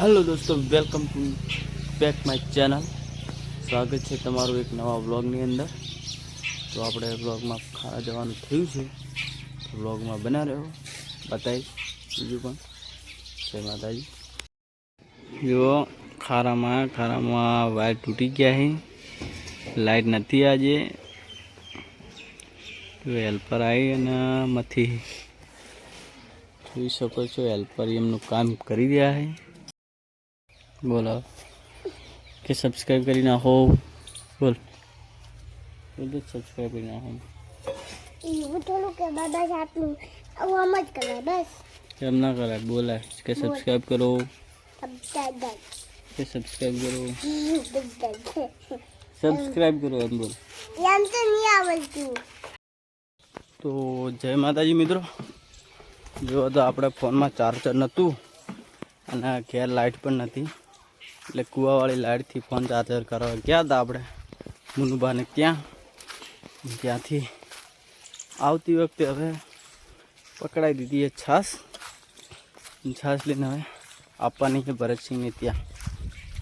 Hello દોસ્તો welcome to back my channel સ્વાગત છે તમારું એક નવા વ્લોગની અંદર. તો આપણે વ્લોગમાં ખાવા જવાનું થયું છે. વ્લોગમાં બના રહ્યો. બતાવીશ બીજું પણ. જય માતાજી. જો ખારામાં ખારામાં વાયર તૂટી ગયા છે. લાઈટ નથી આજે. હેલ્પર આવી અને મથી જોઈ શકો છો હેલ્પર એમનું કામ કરી રહ્યા છે. બોલો. કે સબસ્ક્રાઈબ કરી નાખો. બોલ. બધું જ સબસ્ક્રાઈબ કરી નાખો. એવું થોડું કે બસ આટલું આવું આમ જ કરાય બસ. કેમ ના કરાય બોલાય કે સબસ્ક્રાઈબ કરો. કે સબસ્ક્રાઈબ કરો. કર સબસ્ક્રાઈબ કરો એમ બોલ. એમ તો નહીં આવડતું. તો જય માતાજી મિત્રો. જો તો આપણે ફોનમાં ચાર્જર નહોતું અને ઘેર લાઇટ પણ નથી. એટલે કૂવાવાળી લાઇટથી ફોન ચાર્જર કરવા ગયા હતા આપણે. મુનુબાને ત્યાં. ત્યાંથી આવતી વખતે હવે પકડાઈ દીધી એ છાશ છાશ લઈને હવે આપવાની છે ભરતસિંહને ત્યાં.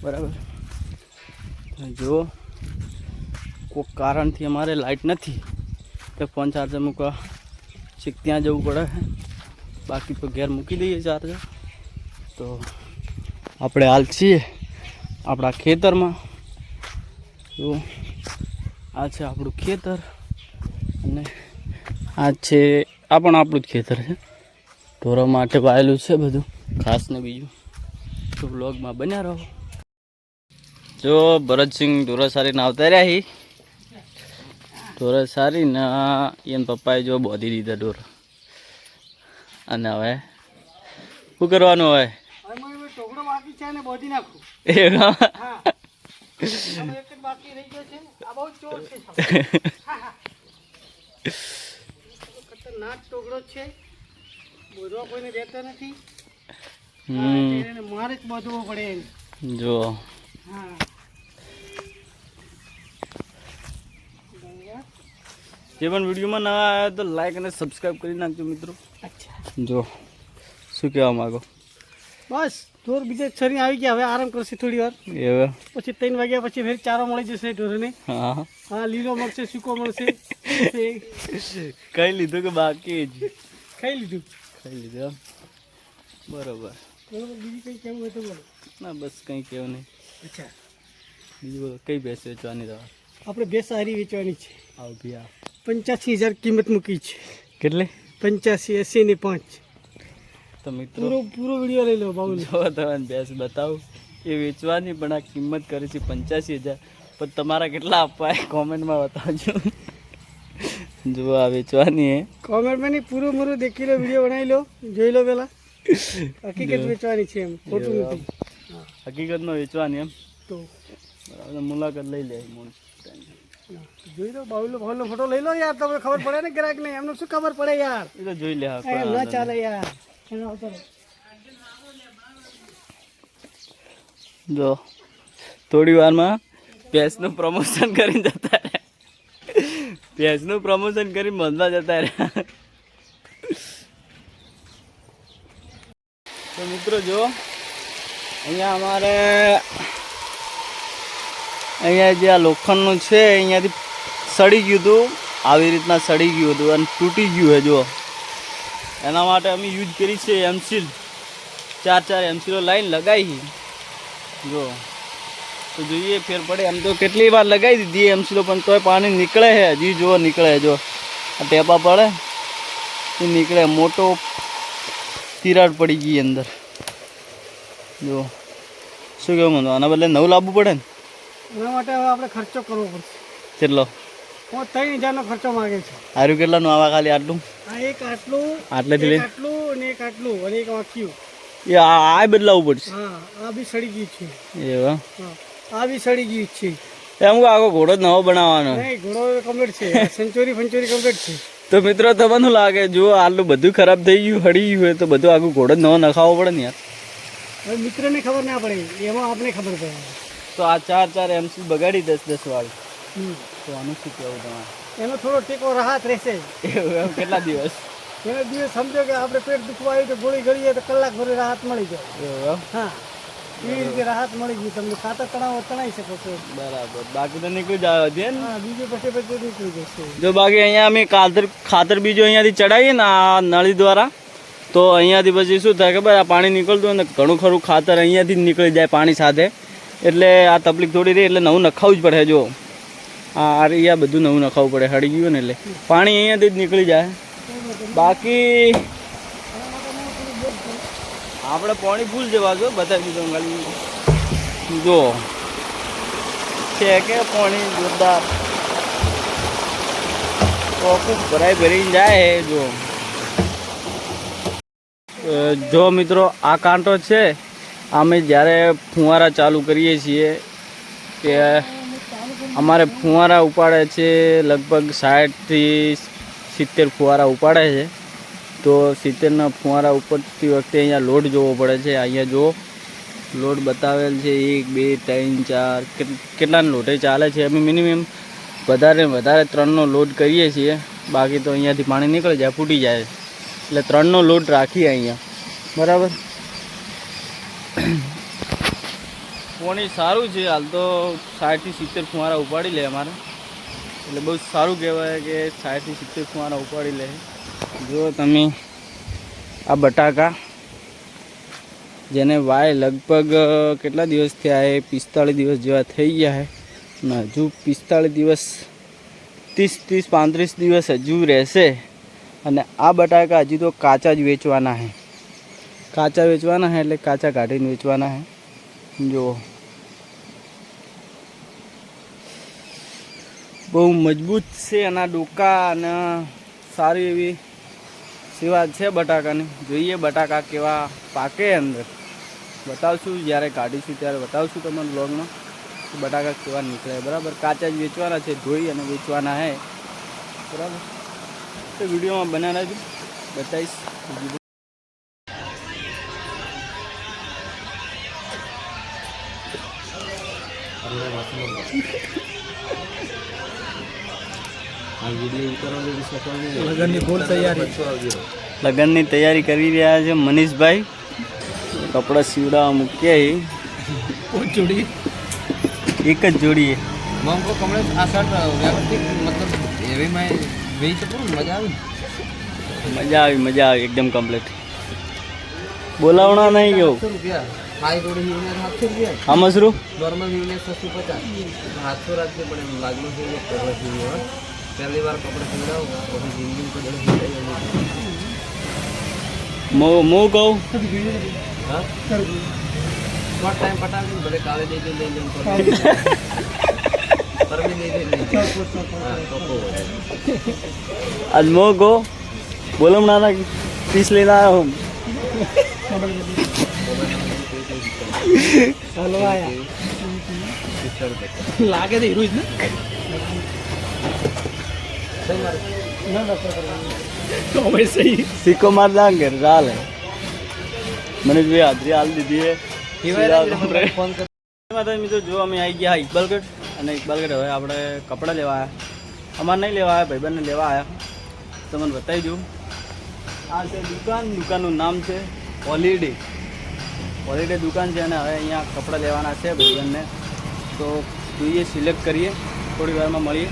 બરાબર? તો જો કોઈક કારણથી અમારે લાઇટ નથી. તો ફોન ચાર્જર મૂકવા છેક ત્યાં જવું પડે છે બાકી તો ઘેર મૂકી દઈએ ચાર્જર. તો આપણે હાલ છીએ. આપણા ખેતરમાં. તો આ છે આપણું ખેતર અને આ છે, આ પણ આપણું જ ખેતર છે. ઢોરો માટે વાયેલું છે બધું, ખાસ ને બીજું. તો બ્લોગમાં બન્યા રહો. જો, ભરતસિંહ ઢોરો સારીને આવતા રહ્યા હી. ઢોરો સારી ને પપ્પાએ જો બોધી દીધા ઢોર. અને હવે શું કરવાનું હવે? બાકી બોધી નાખું. એવું? હા. એક જ બાકી રહી ગયો છે. આ બહુ ચોર છે ખતરનાક ટોગડો છે. બોધવા કોઈને દેતો નથી. હમ. એને મારે જ બોધવો પડે એને. જો. હા. જે પણ વિડીયોમાં ના આવ્યા તો લાઈક અને સબસ્ક્રાઈબ કરી નાખજો મિત્રો. અચ્છા. જો. શું કહેવા માગો? બસ. ઢોર બીજા છરી આવી ગયા. હવે આરામ કરશે થોડી વાર. એવે? પછી ત્રણ વાગ્યા પછી ફેર ચારો મળી જશે ઢોરને. હા. હા લીલો મળશે સૂકો મળશે. ખાઈ કઈ લીધું કે બાકી જ? ખાઈ લીધું. ખાઈ લીધું? બરોબર. બીજું કંઈ કેવું હોય તો બોલો. ના બસ કંઈ કેવું નહીં. અચ્છા. બીજું બોલો કઈ ભેંસ વેચવાની તમારે? આપણે ભેંસ સારી વેચવાની છે. આવ ભી આ. પંચ્યાસી હજાર કિંમત મૂકી છે. કેટલે? પંચ્યાસી એસી ને પાંચ. તો મિત્રો પૂરો પૂરો વીડિયો લઈ લો બાઉલ. જો તમને ભેંસ બતાવું એ વેચવાની પણ આ કિંમત કરી છે પંચ્યાસી હજાર. પણ તમારા કેટલા આપવા એ કોમેન્ટમાં બતાવજો. જો આ વેચવાની હે. કોમેન્ટમાં નહીં પૂરો મૂરો દેખી લો વીડિયો બનાવી લો જોઈ લો પેલા. હકીકત વેચવાની છે એમ ખોટું નથી. હકીકતમાં વેચવાની એમ. તો. બરાબર મુલાકાત લઈ લે જોઈ લો બાબુલો બાબુલો ફોટો લઈ લો યાર તમને ખબર પડે ને ગ્રાહક ને એમનું શું ખબર પડે યાર? એ તો જોઈ લે ના ચાલે યાર. જો, થોડી વારમાં પેસનું પ્રમોશન કરીને જતા રહ્યા. પેસનું પ્રમોશન કરીને બંધવા જતા રહ્યા. તો મિત્રો જો, અહીંયા અમારે, અહીંયા જે આ લોખંડનું છે, અહીંયાથી સડી ગયું હતું. આવી રીતના સડી ગયું હતું અને તૂટી ગયું છે જો એના માટે અમે યુઝ કરી છે એમસીલ ચાર ચાર એમસીલો લાઈન લગાવી જો. તો જોઈએ ફેર પડે. એમ તો કેટલી વાર લગાવી દીધી એમસીલો પણ તોય પાણી નીકળે છે. હજી જો નીકળે જો. આ ટેપા પડે. એ નીકળે. મોટો તિરાડ પડી ગઈ અંદર. જો. શું કહેવું મને આના બદલે નવું લાવવું પડે ને? એના માટે હવે આપણે ખર્ચો કરવો પડશે. કેટલો? હું ત્રણ હજારનો ખર્ચો માંગે છે. આર્યું કેટલાનું આવા ખાલી આટલું? આ એક આટલું આટલેથી આટલું અને એક આટલું અને એક વાંક્યું એ આ આ બદલાવવું પડશે. હા આ બી સડી ગયું છે. એવા આ બી સડી ગયું છે. એમ આખો ઘોડો નવો બનાવવાનો. નહીં ઘોડો કમ્પ્લીટ છે. સેન્ચુરી ફંચુરી કમ્પ્લીટ છે. તો મિત્રો તમને લાગે જો આટલું બધું ખરાબ થઈ ગયું હળી ગયું હોય તો બધું આખું ઘોડો નવો નખાવો પડે ને યાર. મિત્રને ખબર ના પડે. એમાં આપણે ખબર પડે. તો આ ચાર ચાર એમસી બગાડી દસ દસ વાળી. તો આનું શું કહેવું તમારે? એનો થોડો ટેકો રાહત રહેશે. એવું કેટલા દિવસ? એનો દિવસ સમજો કે આપણે પેટ દુખવા આવ્યું તો ગોળી ગળીએ તો કલાક ભરી રાહત મળી જાય. એવું હા. એ રીતે રાહત મળી ગઈ. તમને ખાતર તણાવ તણાઈ શકો છો. બરાબર. બાકી તો નીકળી જાય છે બીજું પછી પછી નીકળી જશે. જો બાકી અહીંયા અમે ખાતર ખાતર બીજો અહીંયાથી ચડાવીએ ને આ નળી દ્વારા તો અહીંયાથી પછી શું થાય ખબર? આ પાણી નીકળતું હોય ને ઘણું ખરું ખાતર અહીંયાથી જ નીકળી જાય પાણી સાથે. એટલે આ તકલીફ થોડી રહી એટલે નવું નખાવું જ પડે જો. આ આ બધું નવું નખાવું પડે, હળી ગયું ને એટલે. પાણી અહીંયાથી જ નીકળી જાય. બાકી આપણે પાણી ભૂલ જવા જો બતાવી દીધું જો, છે કે પાણી જોરદાર. ટોકું ભરાઈ ભરીને જાય હે, જો. જો મિત્રો, આ કાંટો છે. અમે જ્યારે ફુવારા ચાલુ કરીએ છીએ, કે અમારે ફુવારા ઉપાડે છે, લગભગ સાઠથી સિત્તેર ફુવારા ઉપાડે છે. તો સિત્તેરના ફુવારા ઉપરતી વખતે અહીંયા લોડ જોવો પડે છે. અહીંયા જો લોડ બતાવેલ છે, એક, બે, ત્રણ, ચાર કેટ- કેટલાનો લોટે ચાલે છે? અમે મિનિમમ વધારે વધારે ત્રણનો લોડ કરીએ છીએ. બાકી તો અહીંયાથી પાણી નીકળી જાય ફૂટી જાય. એટલે ત્રણનો લોડ રાખીએ અહીંયા. બરાબર? પાણી સારું છે. હાલ તો સાઠથી સિત્તેર ફુવારા ઉપાડી લે અમારે. એટલે બહુ સારું કહેવાય કે સાઠથી સિત્તેર ફુવારા ઉપાડી લે. જો તમે આ બટાકા, જેને વાય લગભગ કેટલા દિવસ થયા એ? પિસ્તાળીસ દિવસ જેવા થઈ ગયા છે અને હજુ પિસ્તાળીસ દિવસ, ત્રીસ ત્રીસ, પાંત્રીસ દિવસ હજુ રહેશે. અને આ બટાકા હજી તો કાચા જ વેચવાના છે કાચા વેચવાના છે એટલે કાચા કાઢીને વેચવાના છે જો બહુ મજબૂત છે એના ડોકા અને સારી એવી સેવા છે બટાકાની. જોઈએ બટાકા કેવા પાકે અંદર. બતાવશું, જ્યારે કાઢીશું ત્યારે બતાવશું તમને બ્લોગમાં બટાકા કેવા નીકળે બરાબર? કાચા જ વેચવાના છે, ધોઈ અને વેચવાના છે. બરાબર? તો વિડીયોમાં બનાવ્યા રહેજો. બતાવીશ. લગ્નની તૈયારી. કરી રહ્યા છે મનીષભાઈ. કપડાં સીવડાવવા મૂક્યા એ જોડી એક જ જોડી મજા આવી મજા આવી એકદમ કમ્પ્લીટ બોલાવણા નહીં ગયો હા મશરૂ નોર્મલ યુનિટ સસ્તું પચાસ. હાથસો રાખશે પણ એમ લાગનું છે પહેલી વાર કપડા સીવડાવું પછી જિંદગી તો દસ મો મો કહું હા શોર્ટ ટાઈમ પટાવી ભલે કાલે દઈ દે લઈ લઉં પરમી દઈ દે લઈ લઉં. હા કપો આજ મો કહો બોલમણા ના પીસ લઈને આવ્યો હું હલવાયા લાગે તો હીરો જ ને તો ભાઈ સહી સિક્કો માર દાંગે ચાલે મનીષભાઈ હાજરી હાલ દીધી છે ફોન કર માતા મિત્રો જો અમે આવી ગયા ઇકબાલગઢ અને ઇકબાલગઢ હવે આપણે કપડાં લેવા આવ્યા અમારે નહીં લેવા આવ્યા ભાઈબંધને લેવા આવ્યા તમને બતાવી દઉં આ છે દુકાન દુકાનનું નામ છે હોલિડે હોલિડે દુકાન છે અને હવે અહીંયા કપડાં લેવાના છે ભાઈબંધને તો જોઈએ સિલેક્ટ કરીએ થોડી વારમાં મળીએ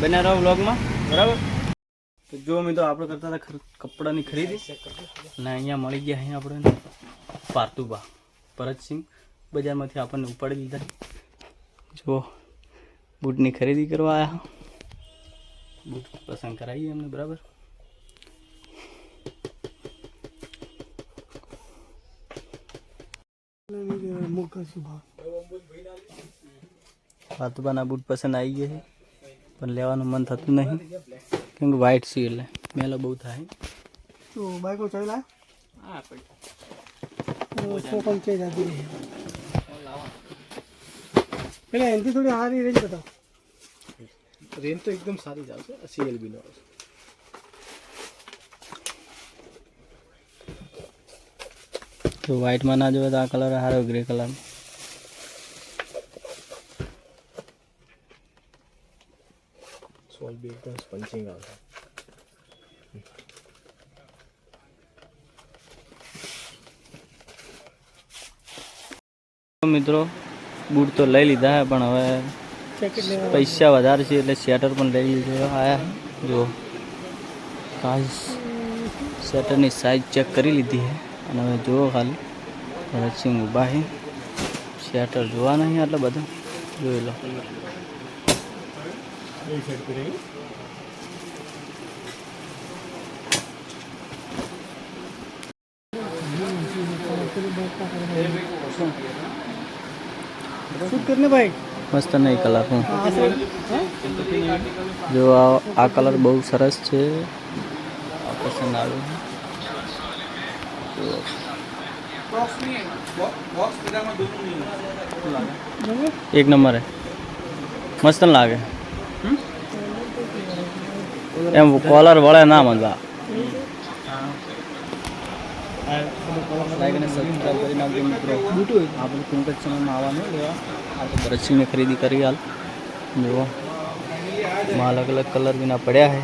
બન્યા રહો વ્લોગમાં બરાબર? તો જો મિત્રો આપણે કરતા હતા ખર- કપડાની ખરીદી. અને અહીંયા મળી ગયા અહીંયા આપણે પાર્તુબા ભરતસિંહ બજારમાંથી આપણને ઉપાડી લીધા જો, બૂટની ખરીદી કરવા આવ્યા બૂટ પસંદ કરાવીએ એમને, બરાબર? પાર્તુબાના બૂટ પસંદ આવી ગયા છે. પણ લેવાનું મન થતું નહીં. કેમ કે વ્હાઈટ છે એટલે મેલો બહુ થાય. તો બાઈકો ચાલ્યા કોકમ છે જાતી રહી પેલા એનથી થોડી સારી રેન્જ બતાવો. રેન્જ તો એકદમ સારી જ આવશે સીએલબી નો આવશે. તો વ્હાઈટમાં ના જોવે તો આ કલર સારો ગ્રે કલર સોલ બી એકદમ સ્પંચિંગ આવશે. મિત્રો, બૂટ તો લઈ લીધા હે, પણ હવે પૈસા વધારે છે એટલે સ્વેટર પણ લઈ લીધો આયા જો. સ્વેટરની સાઈઝ ચેક કરી લીધી છે અને હવે જુઓ ખાલી ભરતસિંહ ઊભા છે સ્વેટર જોવા નહીં આટલા બધા. જોઈ લો. શૂટ કરને ભાઈ મસ્ત નહીં કલર હું હા આ સાઈડ જો આ આ કલર બહુ સરસ છે આ પસંદ આવ્યું જો ગમે એક નંબર હે મસ્ત ન લાગે એમ કોલર વળે ના મજા. લાઈક અને સબસ્ક્રાઈબ જ સમયમાં આવવાનું લેવા ભરતસિંહને ખરીદી કરી હાલ. જુઓ. માં અલગ અલગ કલર વિના પડ્યા છે.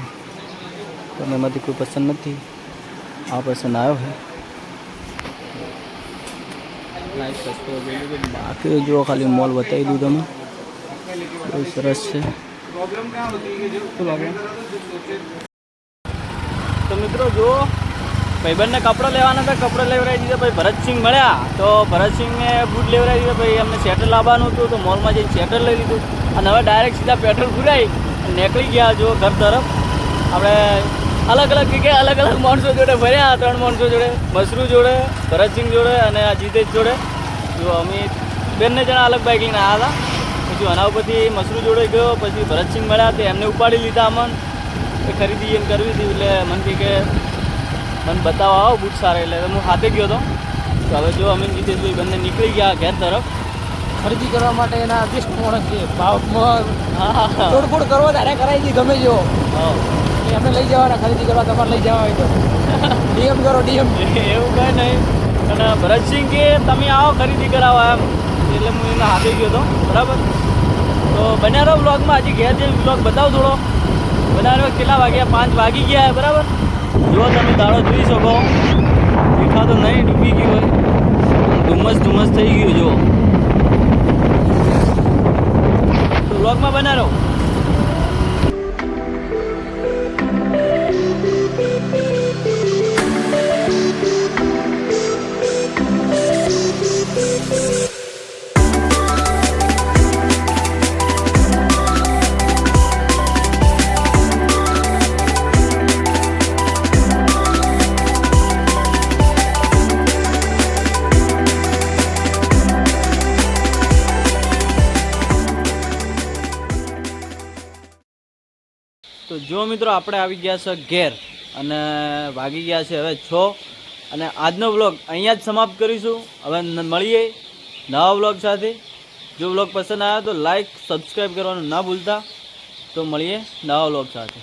પણ એમાંથી કોઈ પસંદ નથી. આ પસંદ આવ્યો દેજો. બાકી જુઓ ખાલી મોલ બતાવી દઉં તમે બહુ સરસ છે. તો મિત્રો જુઓ ભાઈબંધને કપડાં લેવાના હતા કપડાં લેવડાવી દીધા ભાઈ ભરતસિંહ મળ્યા. તો ભરતસિંહને બૂટ લેવડાવી દીધા ભાઈ એમને સેટર લાવવાનું હતું તો મોલમાં જઈને સેટર લઈ લીધું. અને હવે ડાયરેક્ટ સીધા પેટ્રોલ પુરાઈ નીકળી ગયા જો ઘર તરફ. આપણે અલગ અલગ જગ્યાએ અલગ અલગ માણસો જોડે ભર્યા ત્રણ માણસો જોડે મસરૂ જોડે ભરતસિંહ જોડે અને આ જીતેશ જોડે. જો અમે બંને જણા અલગ બાઇક લઈને આવ્યા હતા. પછી આના ઉપરથી મસરૂ જોડે ગયો પછી ભરતસિંહ મળ્યા તે એમને ઉપાડી લીધા અમન. એ ખરીદી એમ કરવી હતી એટલે મને કહે કે મને બતાવવા આવો બૂટ સારા. એટલે હું હાથે ગયો હતો તો હવે જો અમે જીતેશભાઈ બંને નીકળી ગયા ઘેર તરફ. ખરીદી કરવા માટે એના બેસ્ટ માણસ છે ભાવમાં હા. તોડફોડ કરો ત્યારે કરાવી દી ગમે જો. હા. એ અમને લઈ જવાના ખરીદી કરવા તમારે લઈ જવા હોય તો. ડીએમ કરો ડીએમ. એવું કંઈ નહીં અને ભરતસિંહ કે તમે આવો ખરીદી કરાવો. એમ. એટલે હું એના હાથે ગયો હતો બરાબર? તો બન્યા રહો બ્લોગમાં હજી ઘેર જઈને બ્લોગ બતાવો થોડો. બનાવ્યો કેટલા વાગ્યા? પાંચ વાગી ગયા બરાબર? જો તમે દાડો જોઈ શકો. દેખાતો નહીં, ડૂબી ગયું હોય. ધુમ્મસ ધુમ્મસ થઈ ગયું જો બ્લોગમાં બન્યા જો મિત્રો આપણે આવી ગયા છે ઘેર અને વાગી ગયા છે હવે છ. અને આજનો વ્લોગ અહીંયા જ સમાપ્ત કરીશું. હવે મળીએ નવા વ્લોગ સાથે. જો વ્લોગ પસંદ આવ્યો તો લાઈક સબસ્ક્રાઈબ કરવાનું ના ભૂલતા. તો મળીએ નવા વ્લોગ સાથે.